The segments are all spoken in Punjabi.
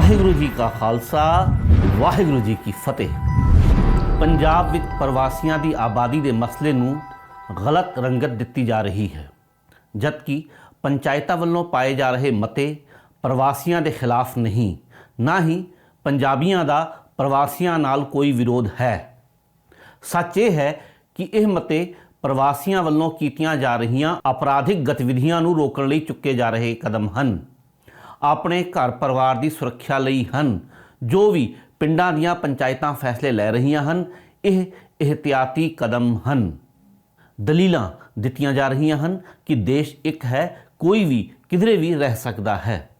ਵਾਹਿਗੁਰੂ ਜੀ ਕਾ ਖਾਲਸਾ, ਵਾਹਿਗੁਰੂ ਜੀ ਕੀ ਫਤਿਹ। ਪੰਜਾਬ ਵਿੱਚ ਪ੍ਰਵਾਸੀਆਂ ਦੀ ਆਬਾਦੀ ਦੇ ਮਸਲੇ ਨੂੰ ਗਲਤ ਰੰਗਤ ਦਿੱਤੀ ਜਾ ਰਹੀ ਹੈ, ਜਦਕਿ ਪੰਚਾਇਤਾਂ ਵੱਲੋਂ ਪਾਏ ਜਾ ਰਹੇ ਮਤੇ ਪ੍ਰਵਾਸੀਆਂ ਦੇ ਖਿਲਾਫ ਨਹੀਂ, ਨਾ ਹੀ ਪੰਜਾਬੀਆਂ ਦਾ ਪ੍ਰਵਾਸੀਆਂ ਨਾਲ ਕੋਈ ਵਿਰੋਧ ਹੈ। ਸੱਚ ਇਹ ਹੈ ਕਿ ਇਹ ਮਤੇ ਪ੍ਰਵਾਸੀਆਂ ਵੱਲੋਂ ਕੀਤੀਆਂ ਜਾ ਰਹੀਆਂ ਅਪਰਾਧਿਕ ਗਤੀਵਿਧੀਆਂ ਨੂੰ ਰੋਕਣ ਲਈ ਚੁੱਕੇ ਜਾ ਰਹੇ ਕਦਮ ਹਨ। ਆਪਣੇ ਘਰ ਪਰਿਵਾਰ ਦੀ ਸੁਰੱਖਿਆ ਲਈ ਹਨ, ਜੋ ਵੀ ਪਿੰਡਾਂ ਦੀਆਂ ਪੰਚਾਇਤਾਂ ਫੈਸਲੇ ਲੈ ਰਹੀਆਂ ਹਨ, ਇਹ ਇhtiyati ਕਦਮ ਹਨ। ਦਲੀਲਾਂ ਦਿੱਤੀਆਂ ਜਾ ਰਹੀਆਂ ਹਨ ਕਿ ਦੇਸ਼ ਇੱਕ ਹੈ, ਕੋਈ ਵੀ ਕਿਧਰੇ ਵੀ ਰਹਿ ਸਕਦਾ ਹੈ।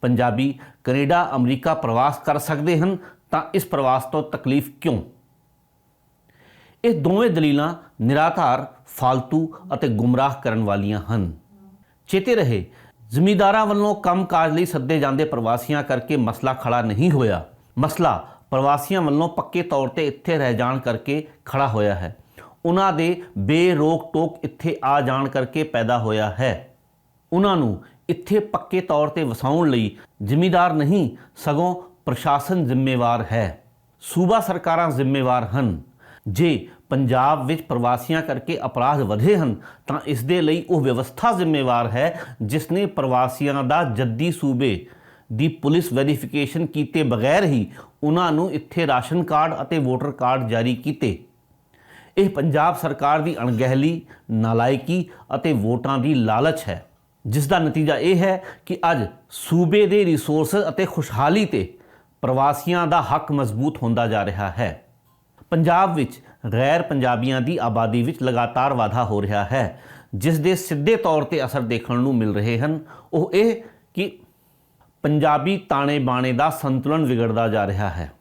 ਪੰਜਾਬੀ ਕੈਨੇਡਾ, ਅਮਰੀਕਾ ਪ੍ਰਵਾਸ ਕਰ ਸਕਦੇ ਹਨ, ਤਾਂ ਇਸ ਪ੍ਰਵਾਸ ਤੋਂ ਤਕਲੀਫ ਕਿਉਂ? ਇਹ ਦੋਵੇਂ ਦਲੀਲਾਂ ਨਿਰਾਧਾਰ, ਫਾਲਤੂ ਅਤੇ ਗੁੰਮਰਾਹ ਕਰਨ ਵਾਲੀਆਂ ਹਨ। ਚੇਤੇ ਰਹੇ ਜ਼ਿਮੀਦਾਰਾਂ ਵੱਲੋਂ ਕੰਮਕਾਜ ਲਈ ਸੱਦੇ ਜਾਂਦੇ ਪ੍ਰਵਾਸੀਆਂ ਕਰਕੇ ਮਸਲਾ ਖੜਾ ਨਹੀਂ ਹੋਇਆ। ਮਸਲਾ ਪ੍ਰਵਾਸੀਆਂ ਵੱਲੋਂ ਪੱਕੇ ਤੌਰ ਤੇ ਇੱਥੇ ਰਹਿ ਜਾਣ ਕਰਕੇ ਖੜਾ ਹੋਇਆ ਹੈ। ਉਹਨਾਂ ਦੇ ਬੇਰੋਕ ਟੋਕ ਇੱਥੇ ਆ ਜਾਣ ਕਰਕੇ ਪੈਦਾ ਹੋਇਆ ਹੈ। ਉਹਨਾਂ ਨੂੰ ਇੱਥੇ ਪੱਕੇ ਤੌਰ ਤੇ ਵਸਾਉਣ ਲਈ ਜ਼ਿਮੀਦਾਰ ਨਹੀਂ, ਸਗੋਂ ਪ੍ਰਸ਼ਾਸਨ ਜ਼ਿੰਮੇਵਾਰ ਹੈ। ਸੂਬਾ ਸਰਕਾਰਾਂ ਜ਼ਿੰਮੇਵਾਰ ਹਨ। ਜੇ ਪੰਜਾਬ ਵਿੱਚ ਪ੍ਰਵਾਸੀਆਂ ਕਰਕੇ ਅਪਰਾਧ ਵਧੇ ਹਨ, ਤਾਂ ਇਸ ਦੇ ਲਈ ਉਹ ਵਿਵਸਥਾ ਜ਼ਿੰਮੇਵਾਰ ਹੈ ਜਿਸ ਨੇ ਪ੍ਰਵਾਸੀਆਂ ਦਾ ਜੱਦੀ ਸੂਬੇ ਦੀ ਪੁਲਿਸ ਵੈਰੀਫਿਕੇਸ਼ਨ ਕੀਤੇ ਬਗੈਰ ਹੀ ਉਹਨਾਂ ਨੂੰ ਇੱਥੇ ਰਾਸ਼ਨ ਕਾਰਡ ਅਤੇ ਵੋਟਰ ਕਾਰਡ ਜਾਰੀ ਕੀਤੇ। ਇਹ ਪੰਜਾਬ ਸਰਕਾਰ ਦੀ ਅਣਗਹਿਲੀ, ਨਾਲਾਇਕੀ ਅਤੇ ਵੋਟਾਂ ਦੀ ਲਾਲਚ ਹੈ, ਜਿਸ ਦਾ ਨਤੀਜਾ ਇਹ ਹੈ ਕਿ ਅੱਜ ਸੂਬੇ ਦੇ ਰਿਸੋਰਸਸ ਅਤੇ ਖੁਸ਼ਹਾਲੀ ਤੇ ਪ੍ਰਵਾਸੀਆਂ ਦਾ ਹੱਕ ਮਜ਼ਬੂਤ ਹੁੰਦਾ ਜਾ ਰਿਹਾ ਹੈ। ਪੰਜਾਬ ਵਿੱਚ ਗੈਰ ਪੰਜਾਬੀਆਂ ਦੀ ਆਬਾਦੀ ਵਿੱਚ ਲਗਾਤਾਰ ਵਾਧਾ ਹੋ ਰਿਹਾ ਹੈ, ਜਿਸ ਦੇ ਸਿੱਧੇ ਤੌਰ ਤੇ ਅਸਰ ਦੇਖਣ ਨੂੰ ਮਿਲ ਰਹੇ ਹਨ। ਉਹ ਇਹ ਕਿ ਪੰਜਾਬੀ ਤਾਣੇ ਬਾਣੇ ਦਾ ਸੰਤੁਲਨ ਵਿਗੜਦਾ ਜਾ ਰਿਹਾ ਹੈ।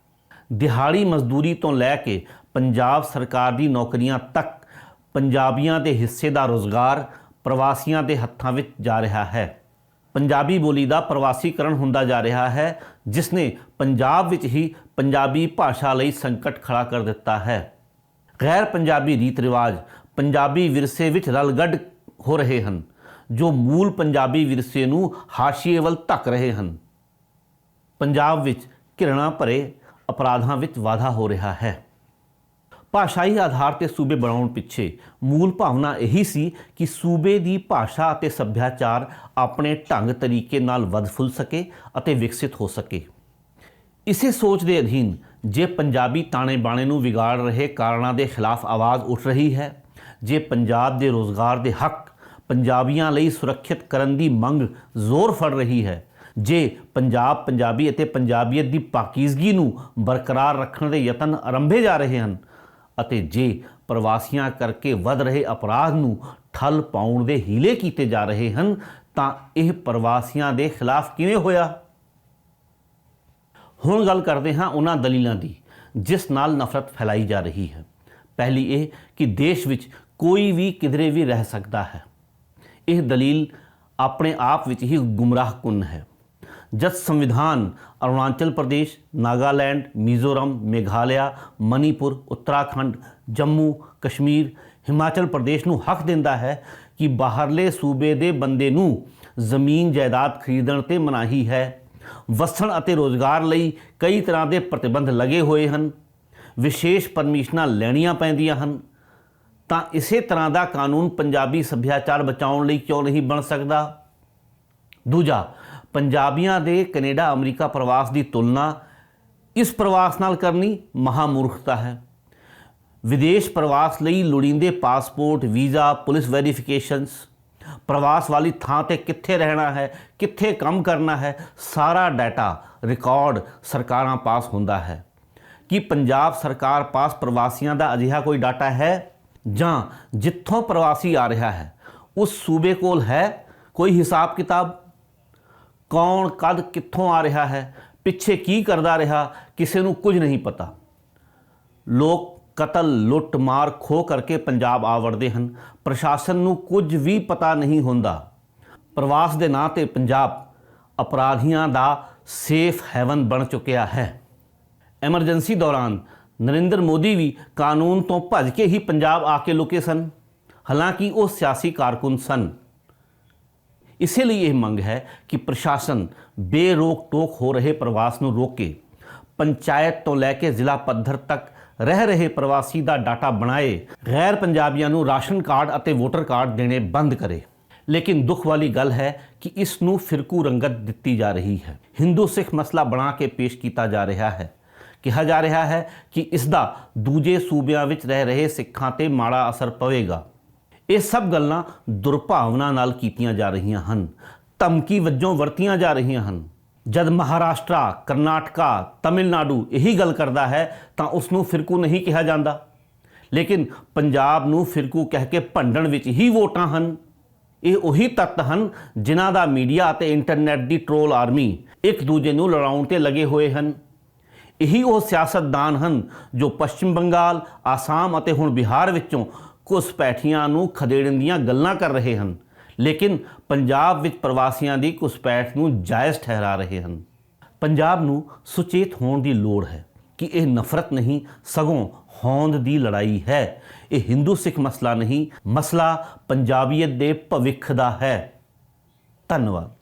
ਦਿਹਾੜੀ ਮਜ਼ਦੂਰੀ ਤੋਂ ਲੈ ਕੇ ਪੰਜਾਬ ਸਰਕਾਰ ਦੀ ਨੌਕਰੀਆਂ ਤੱਕ ਪੰਜਾਬੀਆਂ ਦੇ ਹਿੱਸੇ ਦਾ ਰੋਜ਼ਗਾਰ ਪ੍ਰਵਾਸੀਆਂ ਦੇ ਹੱਥਾਂ ਵਿੱਚ ਜਾ ਰਿਹਾ ਹੈ। ਪੰਜਾਬੀ ਬੋਲੀ ਦਾ ਪ੍ਰਵਾਸੀਕਰਨ ਹੁੰਦਾ ਜਾ ਰਿਹਾ ਹੈ, ਜਿਸ ਨੇ ਪੰਜਾਬ ਵਿੱਚ ਹੀ ਪੰਜਾਬੀ ਭਾਸ਼ਾ ਲਈ ਸੰਕਟ ਖੜਾ ਕਰ ਦਿੱਤਾ ਹੈ। ਗੈਰ ਪੰਜਾਬੀ ਰੀਤ ਰਿਵਾਜ ਪੰਜਾਬੀ ਵਿਰਸੇ ਵਿੱਚ ਰਲਗੱਡ ਹੋ ਰਹੇ ਹਨ, ਜੋ ਮੂਲ ਪੰਜਾਬੀ ਵਿਰਸੇ ਨੂੰ ਹਾਸ਼ੀਏ ਵੱਲ ਧੱਕ ਰਹੇ ਹਨ। ਪੰਜਾਬ ਵਿੱਚ ਘਿਰਣਾ ਭਰੇ ਅਪਰਾਧਾਂ ਵਿੱਚ ਵਾਧਾ ਹੋ ਰਿਹਾ ਹੈ। ਭਾਸ਼ਾਈ ਆਧਾਰ ਤੇ ਸੂਬੇ ਬਣਾਉਣ ਪਿੱਛੇ ਮੂਲ ਭਾਵਨਾ ਇਹੀ ਸੀ ਕਿ ਸੂਬੇ ਦੀ ਭਾਸ਼ਾ ਅਤੇ ਸੱਭਿਆਚਾਰ ਆਪਣੇ ਢੰਗ ਤਰੀਕੇ ਨਾਲ ਵੱਧ ਫੁੱਲ ਸਕੇ ਅਤੇ ਵਿਕਸਿਤ ਹੋ ਸਕੇ। ਇਸੇ ਸੋਚ ਦੇ ਅਧੀਨ ਜੇ ਪੰਜਾਬੀ ਤਾਣੇ ਬਾਣੇ ਨੂੰ ਵਿਗਾੜ ਰਹੇ ਕਾਰਨਾਂ ਦੇ ਖਿਲਾਫ ਆਵਾਜ਼ ਉੱਠ ਰਹੀ ਹੈ, ਜੇ ਪੰਜਾਬ ਦੇ ਰੋਜ਼ਗਾਰ ਦੇ ਹੱਕ ਪੰਜਾਬੀਆਂ ਲਈ ਸੁਰੱਖਿਅਤ ਕਰਨ ਦੀ ਮੰਗ ਜ਼ੋਰ ਫੜ ਰਹੀ ਹੈ, ਜੇ ਪੰਜਾਬ ਪੰਜਾਬੀ ਅਤੇ ਪੰਜਾਬੀਅਤ ਦੀ ਪਾਕੀਜ਼ਗੀ ਨੂੰ ਬਰਕਰਾਰ ਰੱਖਣ ਦੇ ਯਤਨ ਆਰੰਭੇ ਜਾ ਰਹੇ ਹਨ ਅਤੇ ਜੇ ਪ੍ਰਵਾਸੀਆਂ ਕਰਕੇ ਵੱਧ ਰਹੇ ਅਪਰਾਧ ਨੂੰ ਠੱਲ ਪਾਉਣ ਦੇ ਹੀਲੇ ਕੀਤੇ ਜਾ ਰਹੇ ਹਨ, ਤਾਂ ਇਹ ਪ੍ਰਵਾਸੀਆਂ ਦੇ ਖਿਲਾਫ ਕਿਵੇਂ ਹੋਇਆ? ਹੁਣ ਗੱਲ ਕਰਦੇ ਹਾਂ ਉਹਨਾਂ ਦਲੀਲਾਂ ਦੀ, ਜਿਸ ਨਾਲ ਨਫ਼ਰਤ ਫੈਲਾਈ ਜਾ ਰਹੀ ਹੈ। ਪਹਿਲੀ ਇਹ ਕਿ ਦੇਸ਼ ਵਿੱਚ ਕੋਈ ਵੀ ਕਿਧਰੇ ਵੀ ਰਹਿ ਸਕਦਾ ਹੈ। ਇਹ ਦਲੀਲ ਆਪਣੇ ਆਪ ਵਿੱਚ ਹੀ ਗੁੰਮਰਾਹਕੁਨ ਹੈ। ਜਦ ਸੰਵਿਧਾਨ ਅਰੁਣਾਚਲ ਪ੍ਰਦੇਸ਼, ਨਾਗਾਲੈਂਡ, ਮਿਜ਼ੋਰਮ, ਮੇਘਾਲਿਆ, ਮਨੀਪੁਰ, ਉੱਤਰਾਖੰਡ, ਜੰਮੂ, ਕਸ਼ਮੀਰ, ਹਿਮਾਚਲ ਪ੍ਰਦੇਸ਼ ਨੂੰ ਹੱਕ ਦਿੰਦਾ ਹੈ ਕਿ ਬਾਹਰਲੇ ਸੂਬੇ ਦੇ ਬੰਦੇ ਨੂੰ ਜ਼ਮੀਨ ਜਾਇਦਾਦ ਖਰੀਦਣ ਤੇ ਮਨਾਹੀ ਹੈ। ਵਸਣ ਅਤੇ ਰੋਜ਼ਗਾਰ ਲਈ ਕਈ ਤਰ੍ਹਾਂ ਦੇ ਪ੍ਰਤੀਬੰਧ ਲੱਗੇ ਹੋਏ ਹਨ। ਵਿਸ਼ੇਸ਼ ਪਰਮਿਸ਼ਨਾਂ ਲੈਣੀਆਂ ਪੈਂਦੀਆਂ ਹਨ। ਤਾਂ ਇਸੇ ਤਰ੍ਹਾਂ ਦਾ ਕਾਨੂੰਨ ਪੰਜਾਬੀ ਸੱਭਿਆਚਾਰ ਬਚਾਉਣ ਲਈ ਕਿਉਂ ਨਹੀਂ ਬਣ ਸਕਦਾ? ਦੂਜਾ, ਪੰਜਾਬੀਆਂ ਦੇ ਕੈਨੇਡਾ ਅਮਰੀਕਾ ਪ੍ਰਵਾਸ ਦੀ ਤੁਲਨਾ ਇਸ ਪ੍ਰਵਾਸ ਨਾਲ ਕਰਨੀ ਮਹਾਮੂਰਖਤਾ ਹੈ। ਵਿਦੇਸ਼ ਪ੍ਰਵਾਸ ਲਈ ਲੋੜੀਂਦੇ ਪਾਸਪੋਰਟ, ਵੀਜ਼ਾ, ਪੁਲਿਸ ਵੈਰੀਫਿਕੇਸ਼ਨਸ ਪ੍ਰਵਾਸ ਵਾਲੀ ਥਾਂ ਤੇ ਕਿੱਥੇ ਰਹਿਣਾ ਹੈ, ਕਿੱਥੇ ਕੰਮ ਕਰਨਾ ਹੈ, ਸਾਰਾ ਡਾਟਾ ਰਿਕਾਰਡ ਸਰਕਾਰਾਂ ਪਾਸ ਹੁੰਦਾ ਹੈ। ਕਿ ਪੰਜਾਬ ਸਰਕਾਰ ਪਾਸ ਪ੍ਰਵਾਸੀਆਂ ਦਾ ਅਜਿਹਾ ਕੋਈ ਡਾਟਾ ਹੈ? ਜਾਂ ਜਿੱਥੋਂ ਪ੍ਰਵਾਸੀ ਆ ਰਿਹਾ ਹੈ, ਉਸ ਸੂਬੇ ਕੋਲ ਹੈ ਕੋਈ ਹਿਸਾਬ ਕਿਤਾਬ? ਕੌਣ ਕਦ ਕਿੱਥੋਂ ਆ ਰਿਹਾ ਹੈ, ਪਿੱਛੇ ਕੀ ਕਰਦਾ ਰਿਹਾ, ਕਿਸੇ ਨੂੰ ਕੁਝ ਨਹੀਂ ਪਤਾ। ਲੋਕ ਕਤਲ ਲੁੱਟ ਮਾਰ ਖੋ ਕਰਕੇ ਪੰਜਾਬ ਆ ਵੜਦੇ ਹਨ। ਪ੍ਰਸ਼ਾਸਨ ਨੂੰ ਕੁਝ ਵੀ ਪਤਾ ਨਹੀਂ ਹੁੰਦਾ। ਪ੍ਰਵਾਸ ਦੇ ਨਾਂ ਤੇ ਪੰਜਾਬ ਅਪਰਾਧੀਆਂ ਦਾ ਸੇਫ ਹੈਵਨ ਬਣ ਚੁੱਕਿਆ ਹੈ। ਐਮਰਜੈਂਸੀ ਦੌਰਾਨ ਨਰਿੰਦਰ ਮੋਦੀ ਵੀ ਕਾਨੂੰਨ ਤੋਂ ਭੱਜ ਕੇ ਹੀ ਪੰਜਾਬ ਆ ਕੇ ਲੁਕੇ ਸਨ। ਹਾਲਾਂਕਿ ਉਹ ਸਿਆਸੀ ਕਾਰਕੁਨ ਸਨ। ਇਸੇ ਲਈ ਇਹ ਮੰਗ ਹੈ ਕਿ ਪ੍ਰਸ਼ਾਸਨ ਬੇਰੋਕ ਟੋਕ ਹੋ ਰਹੇ ਪ੍ਰਵਾਸ ਨੂੰ ਰੋਕੇ। ਪੰਚਾਇਤ ਤੋਂ ਲੈ ਕੇ ਜ਼ਿਲ੍ਹਾ ਪੱਧਰ ਤੱਕ ਰਹਿ ਰਹੇ ਪ੍ਰਵਾਸੀ ਦਾ ਡਾਟਾ ਬਣਾਏ, ਗੈਰ ਪੰਜਾਬੀਆਂ ਨੂੰ ਰਾਸ਼ਨ ਕਾਰਡ ਅਤੇ ਵੋਟਰ ਕਾਰਡ ਦੇਣੇ ਬੰਦ ਕਰੇ। ਲੇਕਿਨ ਦੁੱਖ ਵਾਲੀ ਗੱਲ ਹੈ ਕਿ ਇਸ ਨੂੰ ਫਿਰਕੂ ਰੰਗਤ ਦਿੱਤੀ ਜਾ ਰਹੀ ਹੈ। ਹਿੰਦੂ ਸਿੱਖ ਮਸਲਾ ਬਣਾ ਕੇ ਪੇਸ਼ ਕੀਤਾ ਜਾ ਰਿਹਾ ਹੈ। ਕਿਹਾ ਜਾ ਰਿਹਾ ਹੈ ਕਿ ਇਸ ਦਾ ਦੂਜੇ ਸੂਬਿਆਂ ਵਿੱਚ ਰਹਿ ਰਹੇ ਸਿੱਖਾਂ ਤੇ ਮਾੜਾ ਅਸਰ ਪਵੇਗਾ। ਇਹ ਸਭ ਗੱਲਾਂ ਦੁਰਭਾਵਨਾ ਨਾਲ ਕੀਤੀਆਂ ਜਾ ਰਹੀਆਂ ਹਨ। ਧਮਕੀ ਵਜੋਂ ਵਰਤੀਆਂ ਜਾ ਰਹੀਆਂ ਹਨ। ਜਦ ਮਹਾਰਾਸ਼ਟਰਾ, ਕਰਨਾਟਕਾ, ਤਮਿਲਨਾਡੂ ਇਹੀ ਗੱਲ ਕਰਦਾ ਹੈ, ਤਾਂ ਉਸ ਨੂੰ ਫਿਰਕੂ ਨਹੀਂ ਕਿਹਾ ਜਾਂਦਾ। ਲੇਕਿਨ ਪੰਜਾਬ ਨੂੰ ਫਿਰਕੂ ਕਹਿ ਕੇ ਭੰਡਣ ਵਿੱਚ ਹੀ ਵੋਟਾਂ ਹਨ। ਇਹ ਉਹੀ ਤੱਤ ਹਨ ਜਿਨ੍ਹਾਂ ਦਾ ਮੀਡੀਆ ਅਤੇ ਇੰਟਰਨੈਟ ਦੀ ਟ੍ਰੋਲ ਆਰਮੀ ਇੱਕ ਦੂਜੇ ਨੂੰ ਲੜਾਉਣ ਤੇ ਲੱਗੇ ਹੋਏ ਹਨ। ਇਹੀ ਉਹ ਸਿਆਸਤਦਾਨ ਹਨ ਜੋ ਪੱਛਮ ਬੰਗਾਲ, ਆਸਾਮ ਅਤੇ ਹੁਣ ਬਿਹਾਰ ਵਿੱਚੋਂ ਘੁਸਪੈਠੀਆਂ ਨੂੰ ਖਦੇੜਨ ਦੀਆਂ ਗੱਲਾਂ ਕਰ ਰਹੇ ਹਨ। ਲੇਕਿਨ ਪੰਜਾਬ ਵਿੱਚ ਪ੍ਰਵਾਸੀਆਂ ਦੀ ਘੁਸਪੈਠ ਨੂੰ ਜਾਇਜ਼ ਠਹਿਰਾ ਰਹੇ ਹਨ। ਪੰਜਾਬ ਨੂੰ ਸੁਚੇਤ ਹੋਣ ਦੀ ਲੋੜ ਹੈ ਕਿ ਇਹ ਨਫ਼ਰਤ ਨਹੀਂ, ਸਗੋਂ ਹੋਂਦ ਦੀ ਲੜਾਈ ਹੈ। ਇਹ ਹਿੰਦੂ ਸਿੱਖ ਮਸਲਾ ਨਹੀਂ, ਮਸਲਾ ਪੰਜਾਬੀਅਤ ਦੇ ਭਵਿੱਖ ਦਾ ਹੈ। ਧੰਨਵਾਦ।